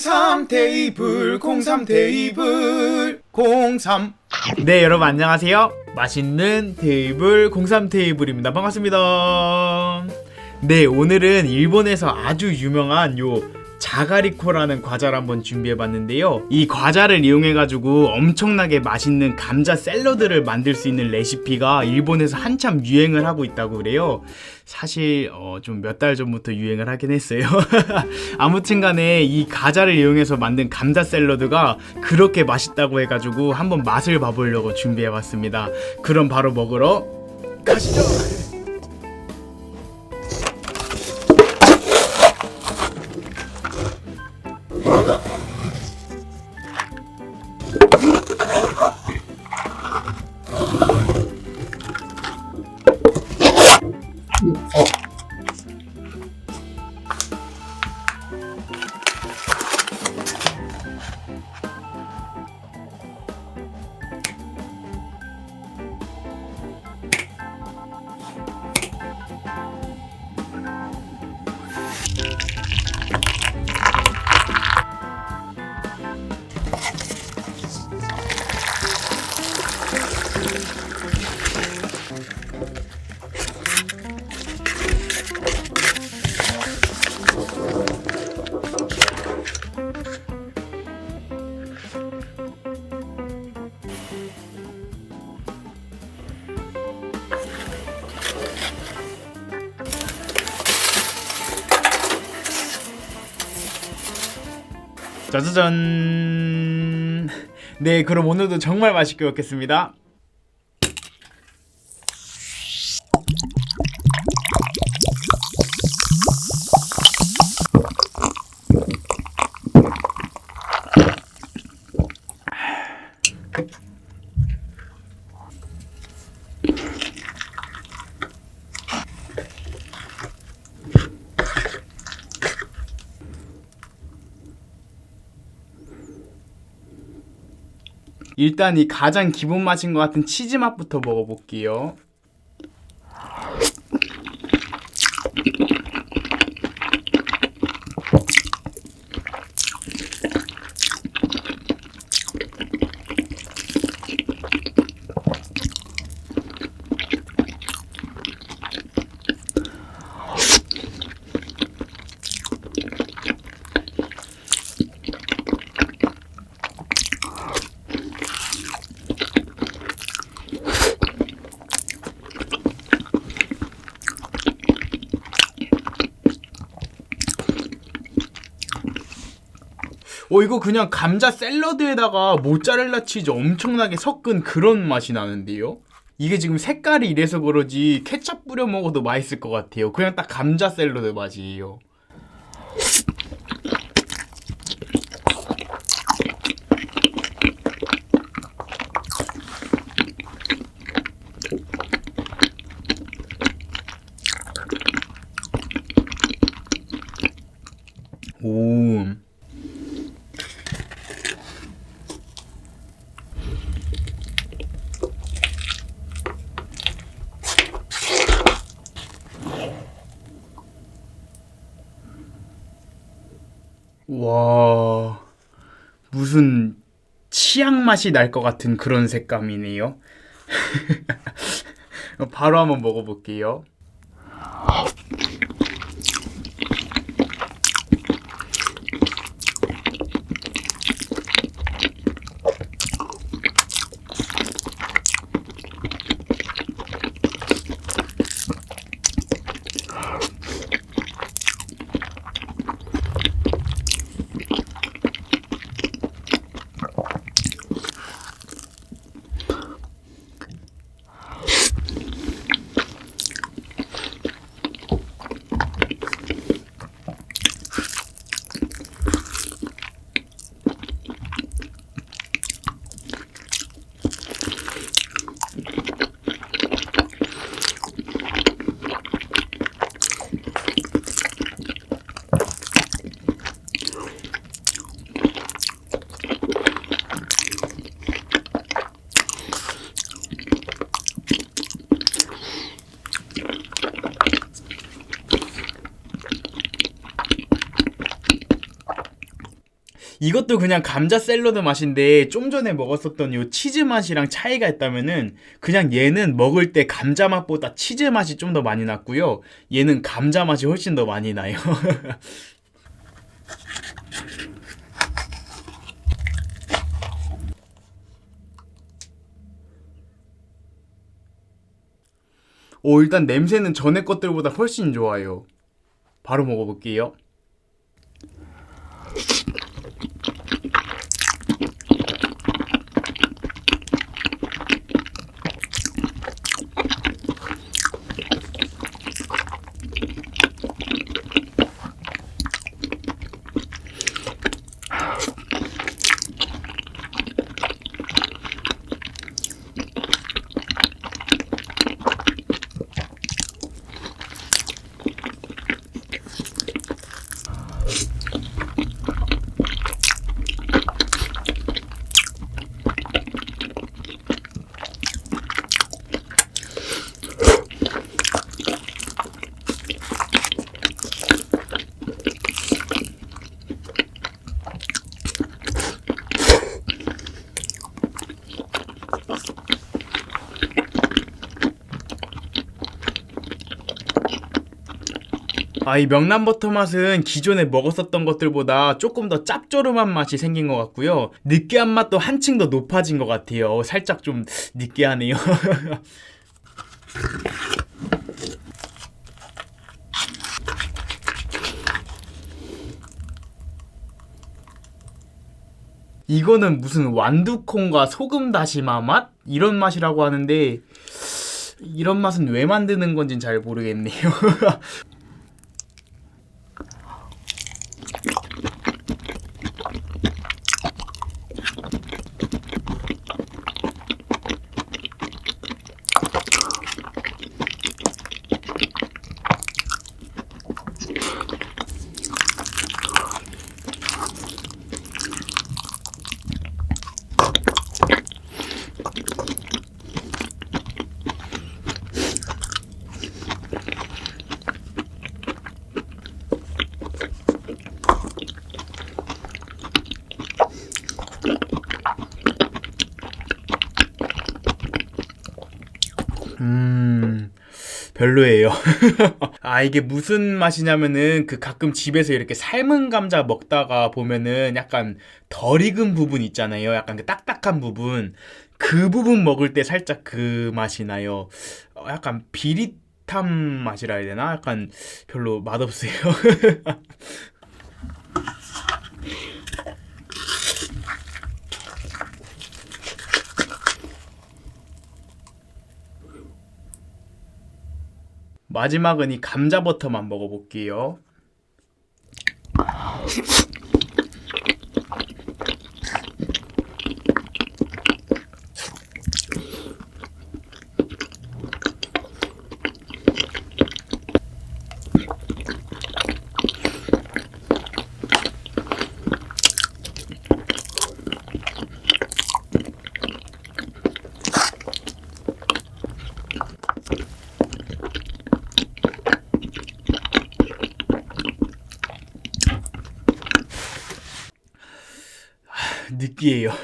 03 테이블 03 테이블. 03 네 여러분 안녕하세요. 맛있는 테이블 03 테이블입니다. 반갑습니다. 네 오늘은 일본에서 아주 유명한 요 자가리코라는 과자를 한번 준비해봤는데요. 이 과자를 이용해가지고 엄청나게 맛있는 감자 샐러드를 만들 수 있는 레시피가 일본에서 한참 유행을 하고 있다고 그래요. 사실 어, 좀 몇 달 전부터 유행을 하긴 했어요. 아무튼간에 이 과자를 이용해서 만든 감자 샐러드가 그렇게 맛있다고 해가지고 한번 맛을 봐보려고 준비해봤습니다. 그럼 바로 먹으러 가시죠 짜자잔. 네 그럼 오늘도 정말 맛있게 먹겠습니다 일단 이 가장 기본 맛인 것 같은 치즈 맛부터 먹어볼게요. 어 이거 그냥 감자 샐러드에다가 모짜렐라 치즈 엄청나게 섞은 그런 맛이 나는데요. 이게 지금 색깔이 이래서 그러지 케첩 뿌려 먹어도 맛있을 것 같아요. 그냥 딱 감자 샐러드 맛이에요. 오. 와, 무슨 치약 맛이 날 것 같은 그런 색감이네요. 바로 한번 먹어볼게요. 이것도 그냥 감자 샐러드 맛인데 좀 전에 먹었었던 요 치즈 맛이랑 차이가 있다면은 그냥 얘는 먹을 때 감자 맛보다 치즈 맛이 좀 더 많이 났고요. 얘는 감자 맛이 훨씬 더 많이 나요. 오, 일단 냄새는 전에 것들보다 훨씬 좋아요. 바로 먹어볼게요. 아, 이 명란버터 맛은 기존에 먹었었던 것들보다 조금 더 짭조름한 맛이 생긴 것 같고요. 느끼한 맛도 한층 더 높아진 것 같아요. 살짝 좀 느끼하네요. 이거는 무슨 완두콩과 소금 다시마 맛? 이런 맛이라고 하는데 이런 맛은 왜 만드는 건진 잘 모르겠네요. 별로예요. 아, 이게 무슨 맛이냐면은 그 가끔 집에서 이렇게 삶은 감자 먹다가 보면은 약간 덜 익은 부분 있잖아요. 약간 그 딱딱한 부분. 그 부분 먹을 때 살짝 그 맛이 나요. 어, 약간 비릿한 맛이라 해야 되나? 약간 별로 맛없어요. 마지막은 이 감자 버터만 먹어볼게요. 느끼해요.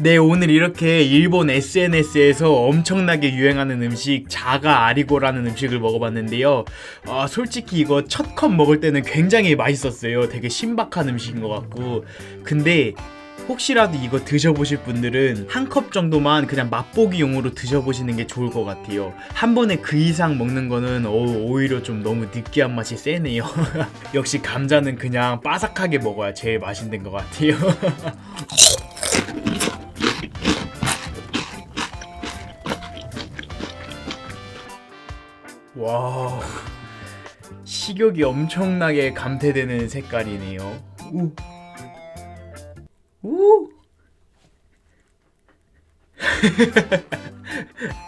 네, 오늘 이렇게 일본 SNS에서 엄청나게 유행하는 음식 자가 아리고라는 음식을 먹어봤는데요. 아, 솔직히 이거 첫 컵 먹을 때는 굉장히 맛있었어요. 되게 신박한 음식인 것 같고. 근데 혹시라도 이거 드셔보실 분들은 한 컵 정도만 그냥 맛보기용으로 드셔보시는 게 좋을 것 같아요. 한 번에 그 이상 먹는 거는 어, 오히려 좀 너무 느끼한 맛이 세네요. 역시 감자는 그냥 바삭하게 먹어야 제일 맛있는 것 같아요. 와 식욕이 엄청나게 감퇴되는 색깔이네요. 우. 우.